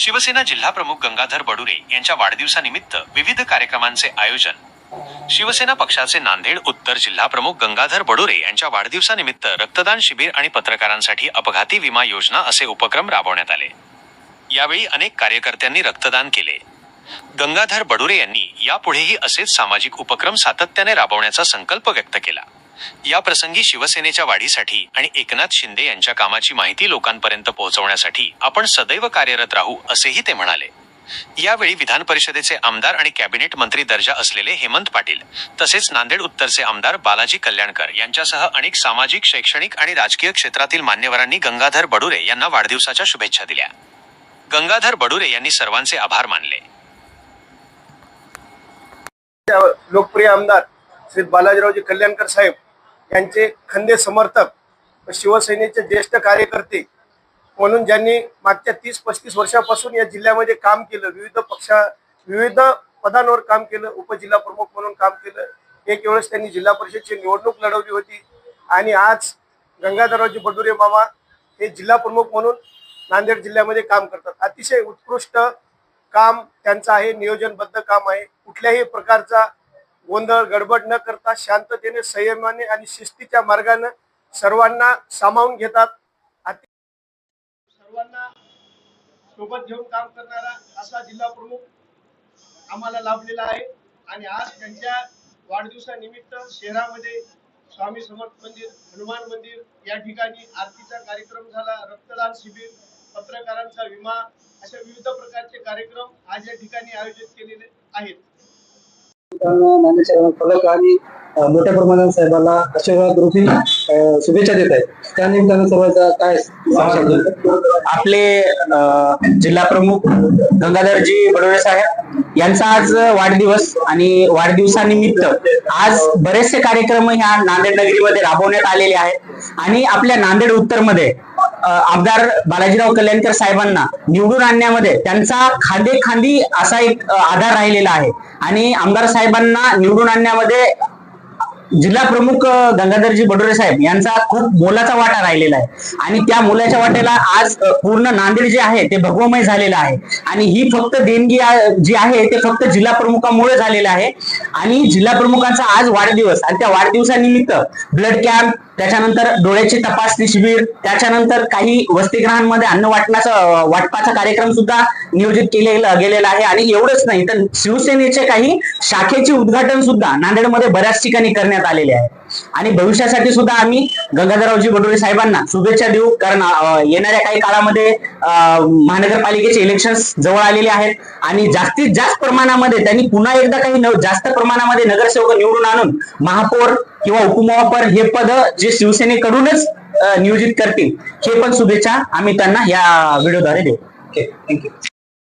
शिवसेना जिल्हाप्रमुख गंगाधर बडुरे यांच्या वाढदिवसानिमित्त विविध कार्यक्रमांचे आयोजन. शिवसेना पक्षाचे नांदेड उत्तर जिल्हा प्रमुख गंगाधर बडुरे यांच्या वाढदिवसानिमित्त रक्तदान शिबिर आणि पत्रकारांसाठी अपघाती विमा योजना असे उपक्रम राबवण्यात आले. यावेळी अनेक कार्यकर्त्यांनी रक्तदान केले. गंगाधर बडुरे यांनी यापुढेही असेच सामाजिक उपक्रम सातत्याने राबवण्याचा संकल्प व्यक्त केला. या प्रसंगी शिवसेनेच्या वाढीसाठी आणि एकनाथ शिंदे यांच्या कामाची माहिती लोकांपर्यंत पोहोचवण्यासाठी आपण सदैव कार्यरत राहू असेही ते म्हणाले. यावेळी विधान परिषदेचे आमदार आणि कॅबिनेट मंत्री दर्जा असलेले हेमंत पाटील तसेच नांदेड उत्तरचे आमदार बालाजी कल्याणकर यांच्यासह अनेक सामाजिक शैक्षणिक आणि राजकीय क्षेत्रातील मान्यवरांनी गंगाधर बडुरे यांना वाढदिवसाच्या शुभेच्छा दिल्या. गंगाधर बडुरे यांनी सर्वांचे आभार मानले. लोकप्रिय आमदार श्री बालाजीरावजी कल्याणकर साहेब यांचे खंदे समर्थक शिवसेनेचे ज्येष्ठ कार्यकर्ते म्हणून ज्यांनी मागच्या तीस पस्तीस वर्षापासून या जिल्ह्यामध्ये काम केलं विविध पक्षा विविध पदांवर काम केलं उपजिल्हा प्रमुख म्हणून काम केलं. एक वेळेस त्यांनी जिल्हा परिषदची निवडणूक लढवली होती. आणि आज गंगाधररावजी बडुरे मामा हे जिल्हा प्रमुख म्हणून नांदेड जिल्ह्यामध्ये काम करतात. अतिशय उत्कृष्ट काम त्यांचं आहे नियोजनबद्ध काम आहे. कुठल्याही प्रकारचा गोंधळ गडबड न करता शांततेने संयमाने आणि शिस्तीच्या मार्गाने सर्वांना सामावून घेतात. सर्वांना सोबत घेऊन काम करणारा असा जिल्हा प्रमुख आम्हाला लाभलेला आहे. आणि आज त्यांच्या वाढदिवसानिमित्त शहरामध्ये स्वामी समर्थ मंदिर हनुमान मंदिर या ठिकाणी आरतीचा कार्यक्रम झाला. रक्तदान शिबिर पत्रकारांचा विमा अशा विविध प्रकारचे कार्यक्रम आज या ठिकाणी आयोजित केलेले आहेत. नांदेड फलक आणि मोठ्या प्रमाणात साहेबाला आशीर्वाद रूपी शुभेच्छा देत आहेत. त्या निमित्तानं सर्वांचा काय आपले जिल्हा प्रमुख गंगाधरजी बडोळे साहेब यांचा आज वाढदिवस आणि वाढदिवसानिमित्त आज बरेचसे कार्यक्रम ह्या नांदेड नगरीमध्ये राबवण्यात आलेले आहेत. आणि आपल्या नांदेड उत्तरमध्ये आमदार बालाजीराव कल्याणकर साहेबांना निवडून आणण्यामध्ये त्यांचा खांदे खांदी असा एक आधार राहिलेला आहे. आणि आमदार साहेबांना निवडून आणण्यामध्ये जिल्हा प्रमुख गंगाधरजी बडोरे साहेब यांचा खूप मोलाचा वाटा राहिलेला आहे. आणि त्या मोलाच्या वाट्याला आज पूर्ण नांदेड जे आहे ते भगवमय झालेलं आहे. आणि ही फक्त देणगी जी आहे ते फक्त जिल्हा प्रमुखामुळे झालेलं आहे. आणि जिल्हा प्रमुखांचा आज वाढदिवस आणि त्या वाढदिवसानिमित्त ब्लड कॅम्प त्याच्यानंतर डोळ्याची तपासणी शिबिर त्याच्यानंतर काही वसतिगृहांमध्ये अन्न वाटण्याचा वाटपाचा कार्यक्रम सुद्धा नियोजित केलेला गेलेला आहे. आणि एवढंच नाही तर शिवसेनेचे काही शाखेचे उद्घाटन सुद्धा नांदेडमध्ये बऱ्याच ठिकाणी करण्यात आलेले आहे आणि भविष्यासाठी सुद्धा आम्ही गंगाधररावजी बडोले साहेबांना शुभेच्छा देऊ कारण येणाऱ्या काही काळामध्ये महानगरपालिकेचे इलेक्शन जवळ आलेले आहेत. आणि जास्तीत जास्त प्रमाणामध्ये त्यांनी पुन्हा एकदा काही जास्त प्रमाणामध्ये नगरसेवक निवडून आणून महापौर किंवा उपमहापौर हे पद जे शिवसेनेकडूनच नियोजित करतील हे पण शुभेच्छा आम्ही त्यांना या व्हिडिओद्वारे देऊ. Okay thank you